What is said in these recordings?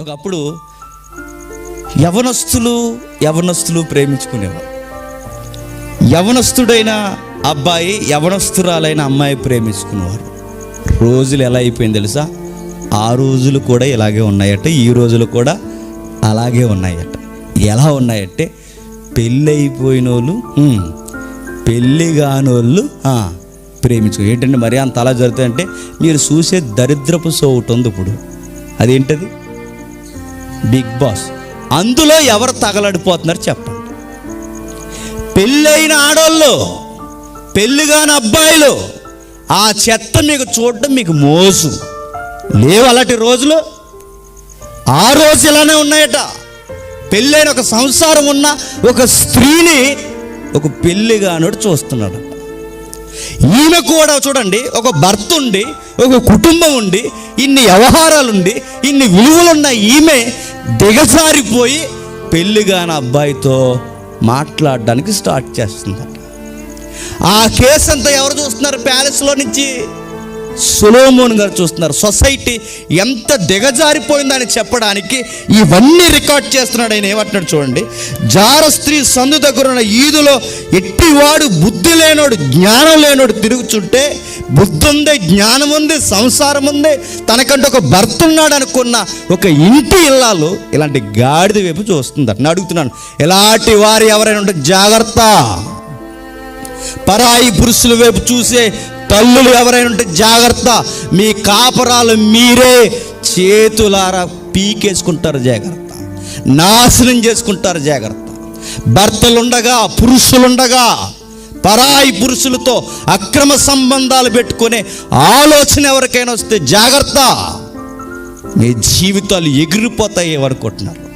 ఒకప్పుడు యవనస్తులు యవనస్తులు ప్రేమించుకునేవారు. యవనస్తుడైన అబ్బాయి యవనస్తురాలైన అమ్మాయి ప్రేమించుకునేవారు. రోజులు ఎలా అయిపోయింది తెలుసా? ఆ రోజులు కూడా ఇలాగే ఉన్నాయట ఈ రోజులు కూడా అలాగే ఉన్నాయట. ఎలా ఉన్నాయంటే పెళ్ళి అయిపోయిన వాళ్ళు పెళ్ళి కానోళ్ళు వాళ్ళు ప్రేమించుకో ఏంటంటే మరి అంత అలా జరుగుతుందంటే మీరు చూసే దరిద్రపు సో ఉంది ఇప్పుడు. అదేంటది? Bigg Boss. అందులో ఎవరు తగలడిపోతున్నారు చెప్పండి. పెళ్ళైన ఆడోళ్ళు పెళ్ళిగాని అబ్బాయిలు ఆ చెత్త మీకు చూడడం మీకు మోసు లేవు అలాంటి రోజులు? ఆ రోజు ఇలానే ఉన్నాయట. పెళ్ళైన ఒక సంసారం ఉన్న ఒక స్త్రీని ఒక పెళ్ళిగానుడు చూస్తున్నాడు. ఈమె కూడా చూడండి ఒక భర్త ఉండి ఒక కుటుంబం ఉండి ఇన్ని వ్యవహారాలుండి ఇన్ని విలువలున్న ఈమె దిగజారిపోయి పెళ్ళిగాన అబ్బాయితో మాట్లాడడానికి స్టార్ట్ చేస్తుందట ఆ కేసు అంతా ఎవరు చూస్తున్నారు? ప్యాలెస్లో నుంచి సులోమోన్ గారు చూస్తున్నారు. సొసైటీ ఎంత దిగజారిపోయిందని చెప్పడానికి ఇవన్నీ రికార్డ్ చేస్తున్నాడు ఆయన. ఏమంటున్నాడు చూడండి. జార స్త్రీ సందు దగ్గర ఉన్న ఈదులో ఎట్టివాడు బుద్ధి లేనోడు జ్ఞానం లేనోడు తిరుగుచుంటే బుద్ధి ఉంది జ్ఞానం ఉంది సంసారం ఉంది తనకంటే ఒక భర్త ఉన్నాడు అనుకున్న ఒక ఇంటి ఇల్లాలు ఇలాంటి గాడిద వైపు చూస్తుంది. నేను అడుగుతున్నాను ఇలాంటి వారు ఎవరైనా ఉంటే జాగ్రత్త. పరాయి పురుషుల వైపు చూసే తల్లులు ఎవరైనా ఉంటే జాగ్రత్త. మీ కాపరాలు మీరే. చేతులారా పీకేసుకుంటారు జాగ్రత్త. నాశనం చేసుకుంటారు జాగ్రత్త. భర్తలుండగా పురుషులుండగా పరాయి పురుషులతో అక్రమ సంబంధాలు పెట్టుకునే ఆలోచన ఎవరికైనా వస్తే జాగ్రత్త. మీ జీవితాలు ఎగిరిపోతాయి అనుకుంటున్నారు.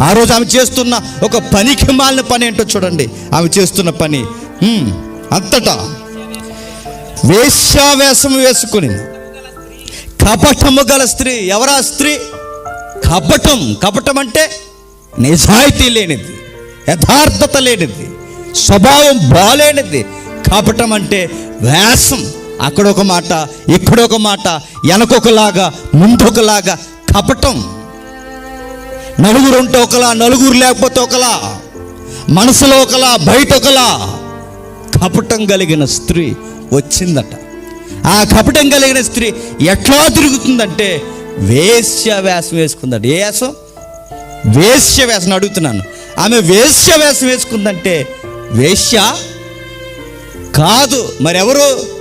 ఆ రోజు ఆమె చేస్తున్న ఒక పనికి మాలిన పని ఏంటో చూడండి. ఆమె చేస్తున్న పని. అంతటా. వేశ్యావేషం వేసుకుని కపటము గల స్త్రీ ఎవరా స్త్రీ? కపటం. కపటం అంటే నిజాయితీ లేనిది యథార్థత లేనిది. స్వభావం బాలేనిది. కపటం అంటే వ్యాసం అక్కడ ఒక మాట ఇక్కడ ఒక మాట వెనకొకలాగా ముందొకలాగా కపటం. నలుగురు ఉంటే ఒకలా నలుగురు లేకపోతే ఒకలా మనసులో ఒకలా బయట ఒకలా. కపటం కలిగిన స్త్రీ వచ్చిందట. ఆ కపటం కలిగిన స్త్రీ ఎట్లా తిరుగుతుందంటే వేశ్య వేషం వేసుకుందట. ఏ వేషం? వేశ్య వేషం అడుగుతున్నాను. ఆమె వేశ్య వేషం వేసుకుందంటే వేశ్య? కాదు మరెవరు?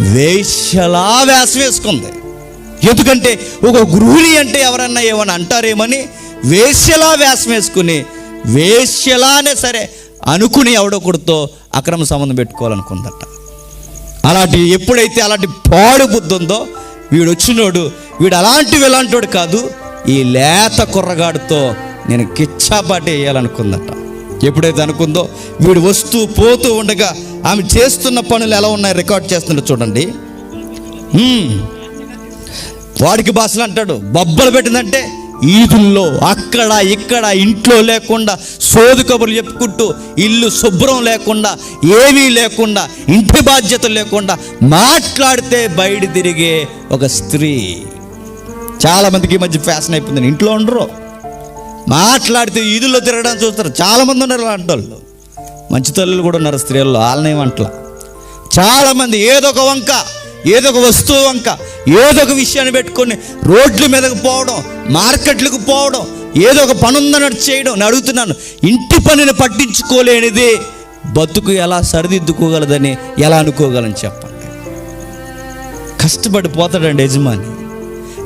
వేశ్యలా వేషం వేసుకుంది. ఎందుకంటే ఒక గృహిణి అంటే ఎవరన్నా ఏమని అంటారేమని వేశ్యలా వేషం వేసుకుని వేశ్యలానే సరే అనుకుని ఎవడొకడితో అక్రమ సంబంధం పెట్టుకోవాలనుకుందట. అలాంటి ఎప్పుడైతే అలాంటి పాడు బుద్ధి ఉందో వీడు వచ్చినోడు వీడు అలాంటివి ఇలాంటివాడు కాదు ఈ లేత కుర్రగాడితో నేను కిచ్చాపాటి వేయాలనుకుందట. ఎప్పుడైతే అనుకుందో వీడు వస్తూ పోతూ ఉండగా ఆమె చేస్తున్న పనులు ఎలా ఉన్నాయి రికార్డ్ చేస్తున్నా చూడండి. వాడికి భాషలు అంటాడు బొబ్బలు పెట్టిందంటే ఈదుల్లో అక్కడ ఇక్కడ ఇంట్లో లేకుండా సోదు కబుర్లు చెప్పుకుంటూ ఇల్లు శుభ్రం లేకుండా ఏమీ లేకుండా ఇంటి బాధ్యత లేకుండా మాట్లాడితే బయట తిరిగే ఒక స్త్రీ. చాలామందికి ఈ మధ్య ఫ్యాషన్ అయిపోయింది ఇంట్లో ఉండరు. మాట్లాడితే ఈదుల్లో తిరగడానికి చూస్తారు. చాలామంది ఉన్నారు అలాంటి వాళ్ళు. మంచి తల్లులు కూడా ఉన్నారు స్త్రీల్లో వాళ్ళనేమంటలా చాలామంది ఏదో ఒక వంక ఏదో ఒక వస్తువు వంక ఏదో ఒక విషయాన్ని పెట్టుకొని రోడ్ల మీదకు పోవడం మార్కెట్లకు పోవడం ఏదో ఒక పని ఉందన్నట్టు చేయడం నేను అడుగుతున్నాను. ఇంటి పనిని పట్టించుకోలేనిది బతుకు ఎలా సరిదిద్దుకోగలదని ఎలా అనుకోగలని చెప్పండి. కష్టపడి పోతాడండి యజమాని.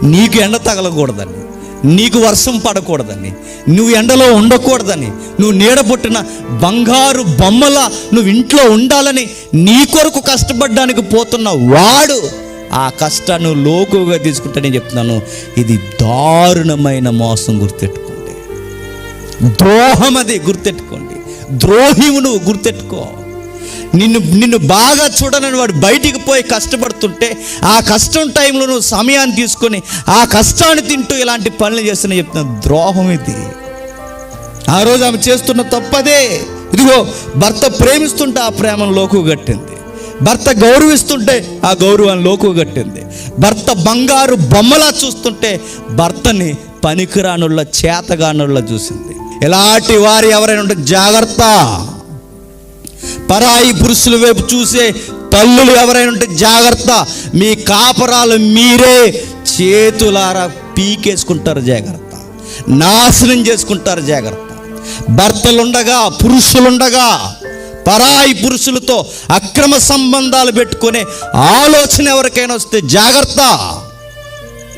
నీకు ఎండ తగలకూడదని. నీకు వర్షం పడకూడదని నువ్వు ఎండలో ఉండకూడదని నువ్వు నీడబుట్టిన బంగారు బొమ్మల నువ్వు ఇంట్లో ఉండాలని నీ కొరకు కష్టపడడానికి పోతున్న వాడు ఆ కష్టాన్ని లోకుగా తీసుకుంటానని చెప్తున్నాను ఇది దారుణమైన మోసం గుర్తెట్టుకోండి. ద్రోహం అది గుర్తెట్టుకోండి. ద్రోహివు నువ్వు గుర్తెట్టుకో. నిన్ను నిన్ను బాగా చూడనని వాడు బయటికి పోయి కష్టపడుతుంటే ఆ కష్టం టైంలో నువ్వు సమయాన్ని తీసుకొని ఆ కష్టాన్ని తింటూ ఇలాంటి పనులు చేస్తున్నా చెప్తున్న ద్రోహం ఇది. ఆ రోజు ఆమె చేస్తున్న తప్పదే. ఇదిగో భర్త ప్రేమిస్తుంటే ఆ ప్రేమను లోకు కట్టింది. భర్త గౌరవిస్తుంటే ఆ గౌరవాన్ని లోకు కట్టింది. భర్త బంగారు బొమ్మలా చూస్తుంటే భర్తని పనికిరానుళ్ళ చేతగానుళ్ళ చూసింది. ఎలాంటి వారు ఎవరైనా ఉంటే జాగ్రత్త. పరాయి పురుషుల వైపు చూసే తల్లులు ఎవరైనా ఉంటే జాగ్రత్త. మీ కాపరాలు మీరే. చేతులారా పీకేసుకుంటారు జాగ్రత్త. నాశనం చేసుకుంటారు జాగ్రత్త. భర్తలుండగా పురుషులుండగా పరాయి పురుషులతో అక్రమ సంబంధాలు పెట్టుకునే ఆలోచన ఎవరికైనా వస్తే జాగ్రత్త.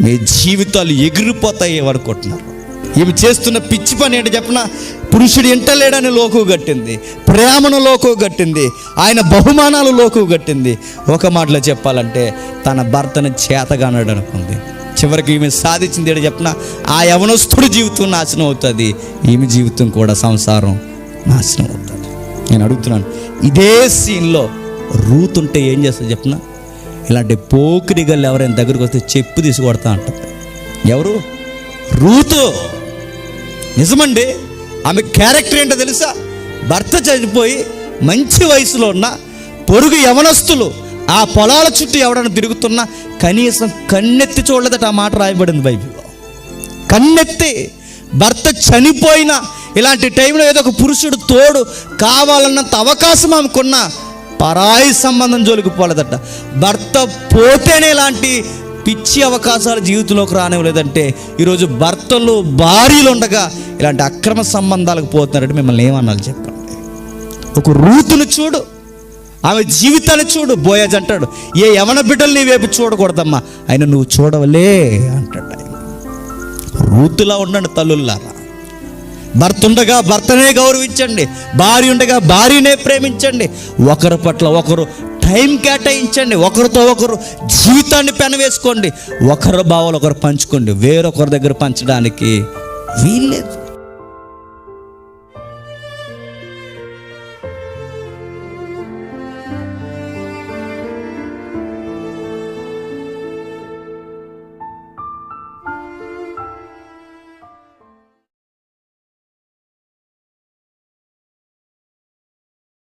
మీ జీవితాలు ఎగిరిపోతాయి అనుకుంటున్నారు ఈమె చేస్తున్న పిచ్చి పని ఏంటి చెప్పిన? పురుషుడు ఇంటలేడని లోకు కట్టింది. ప్రేమను లోకు కట్టింది. ఆయన బహుమానాలు లోకు కట్టింది. ఒక మాటలో చెప్పాలంటే తన భర్తను చేతగానడు అనుకుంది. చివరికి ఈమె సాధించింది ఏడు చెప్పిన? ఆ యవనస్తుడి జీవితం నాశనం అవుతుంది. ఈమె జీవితం కూడా సంసారం నాశనం అవుతుంది. నేను అడుగుతున్నాను ఇదే సీన్లో రూత్ ఉంటే ఏం చేస్తుంది చెప్పిన? ఇలాంటి పోకిరిగల్లు ఎవరైనా దగ్గరికి వస్తే చెప్పు తీసుకొడతా అంటారు ఎవరు? రూతు! నిజమండి. ఆమె క్యారెక్టర్ ఏంటో తెలుసా? భర్త చనిపోయి మంచి వయసులో ఉన్న పొరుగు యవనస్తులు ఆ పొలాల చుట్టూ ఎవడన్నా తిరుగుతున్నా కనీసం కన్నెత్తి చూడలేదట ఆ మాట రాయబడింది బైబిల్లో. కన్నెత్తి భర్త చనిపోయిన ఇలాంటి టైంలో ఏదో ఒక పురుషుడు తోడు కావాలన్నంత అవకాశం ఆమెకున్న పరాయి సంబంధం జోలికి పోలేదట. భర్త పోతేనే ఇలాంటి పిచ్చి అవకాశాలు జీవితంలోకి రానివ్వలేదంటే ఈరోజు భర్తలు భార్యలు ఉండగా ఇలాంటి అక్రమ సంబంధాలకు పోతున్నారంటే మిమ్మల్ని ఏమన్నాలి చెప్పండి. ఒక రూతును చూడు ఆమె జీవితాన్ని చూడు బోయాజ్ అంటాడు ఏ యవన బిడ్డలు నీ వైపు చూడకూడదమ్మా. ఆయన నువ్వు చూడవలే అంటాడు ఆయన. రూతులా ఉండండి తల్లుల్లారా. భర్త ఉండగా భర్తనే గౌరవించండి భార్య ఉండగా భార్యనే ప్రేమించండి. ఒకరి పట్ల ఒకరు టైం కేటాయించండి. ఒకరితో ఒకరు జీవితాన్ని పెనవేసుకోండి. ఒకరి భావాలు ఒకరు పంచుకోండి. వేరొకరి దగ్గర పంచడానికి వీల్లేదు.